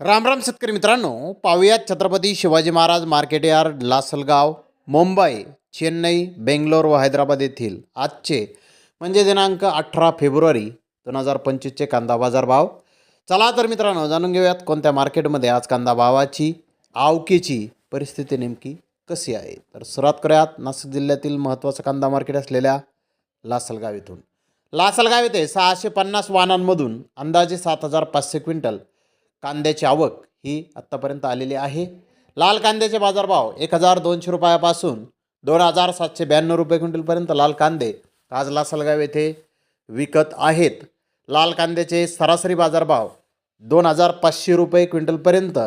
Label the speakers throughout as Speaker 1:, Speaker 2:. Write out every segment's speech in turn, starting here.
Speaker 1: राम राम शेतकरी मित्रांनो पाहुयात छत्रपती शिवाजी महाराज मार्केट यार्ड लासलगाव मुंबई चेन्नई बेंगलोर व हैदराबाद येथील आजचे म्हणजे दिनांक अठरा फेब्रुवारी दोन हजार पंचवीसचे कांदा बाजार भाव चला तर मित्रांनो जाणून घेऊयात कोणत्या मार्केटमध्ये आज कांदा भावाची आवकीची परिस्थिती नेमकी कशी आहे. तर सुरुवात करूयात नाशिक जिल्ह्यातील महत्त्वाचं कांदा मार्केट असलेल्या लासलगाव येथून लासलगाव येथे सहाशे पन्नास वाहनांमधून अंदाजे सात हजार पाचशे क्विंटल कांद्याची आवक ही आत्तापर्यंत आलेली आहे. लाल कांद्याचे बाजारभाव एक हजार दोनशे रुपयापासून दोन हजार सातशे ब्याण्णव रुपये क्विंटलपर्यंत लाल कांदे आज लासलगाव येथे विकत आहेत. लाल कांद्याचे सरासरी बाजारभाव दोन हजार पाचशे रुपये क्विंटलपर्यंत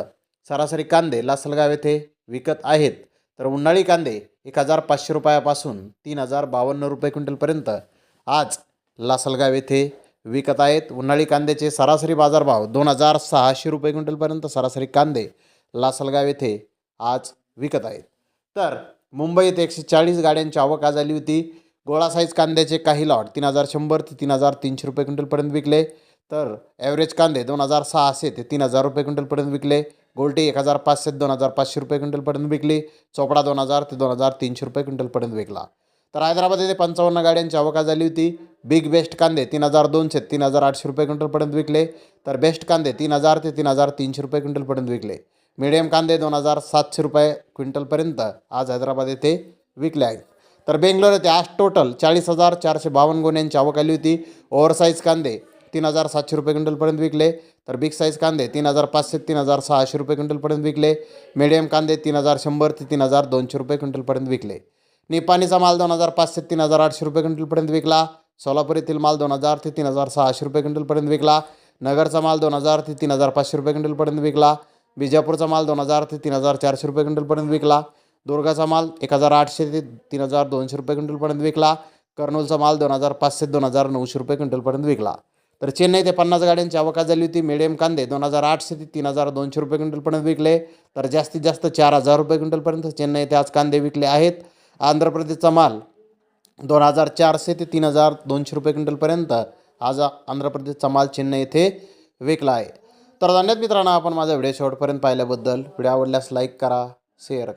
Speaker 1: सरासरी कांदे लासलगाव येथे विकत आहेत. तर उन्हाळी कांदे एक हजार पाचशे रुपयापासून तीन हजार बावन्न रुपये क्विंटलपर्यंत आज लासलगाव येथे विकत आहेत. उन्हाळी कांद्याचे सरासरी बाजारभाव दोन हजार सहाशे रुपये क्विंटलपर्यंत सरासरी कांदे लासलगाव येथे आज विकत आहेत. तर मुंबईत एकशे चाळीस गाड्यांची आवक आज आली होती. गोळा साईज कांद्याचे काही लॉट तीन हजार शंभर ते तीन हजार तीनशे रुपये क्विंटलपर्यंत विकले. तर ॲव्हरेज कांदे दोन हजार सहाशे ते तीन हजार रुपये क्विंटलपर्यंत विकले. गोल्टी एक हजार पाचशे दोन हजार पाचशे रुपये क्विंटलपर्यंत विकली. चोपडा दोन हजार ते दोन हजार तीनशे रुपये क्विंटलपर्यंत विकला. तर हैदराबाद येथे पंचावन्न गाड्यांची अवका झाली होती. बिग बेस्ट कांदे तीन हजार दोनशे तीन हजार आठशे रुपये क्विंटलपर्यंत विकले. तर बेस्ट कांदे तीन हजार ते तीन हजार तीनशे रुपये क्विंटलपर्यंत विकले. मिडियम कांदे दोन हजार सातशे रुपये क्विंटलपर्यंत आज हैदराबाद येथे विकले आहेत. तर बेंगलोर येथे आज टोटल चाळीस हजार चारशे बावन्न गुन्ह्यांची आवक आली होती. ओव्हरसाईज कांदे तीन हजार सातशे रुपये क्विंटलपर्यंत विकले. तर बिग साईज कांदे तीन हजार पाचशे तीन हजार सहाशे रुपये क्विंटलपर्यंत विकले. मिडियम कांदे तीन हजार शंभर ते तीन हजार दोनशे रुपये क्विंटलपर्यंत विकले. निपाणीचा माल दोन हजार पाचशे तीन हजार आठशे रुपये क्विंटलपर्यंत विकला. सोलापूर येथील माल दोन हजार ते तीन हजार सहाशे रुपये क्विंटलपर्यंत विकला. नगरचा माल दोन हजार ते तीन हजार पाचशे रुपये क्विंटलपर्यंत विकला. बिजापूरचा माल दोन हजार ते तीन हजार चारशे रुपये क्विंटलपर्यंत विकला. दुर्गाचा माल एक हजार आठशे ते तीन हजार दोनशे रुपये क्विंटलपर्यंत विकला. कर्नूलचा माल दोन हजार पाचशे दोन हजार नऊशे रुपये क्विंटलपर्यंत विकला. तर चेन्नई ते पन्नास गाड्यांची आवका झाली होती. मिडियम कांदे दोन हजार आठशे ते तीन हजार दोनशे रुपये क्विंटलपर्यंत विकले. तर जास्तीत जास्त चार हजार रुपये क्विंटलपर्यंत चेन्नई ते आज कांदे विकले आहेत. आंध्र प्रदेशचा माल दोन हजार चारशे ते तीन हजार दोनशे रुपये क्विंटलपर्यंत आज आंध्र प्रदेशचा माल चेन्नई येथे विकला आहे. तर धन्यवाद मित्रांनो आपण माझा व्हिडिओ शेवटपर्यंत पाहिल्याबद्दल. व्हिडिओ आवडल्यास लाईक करा शेअर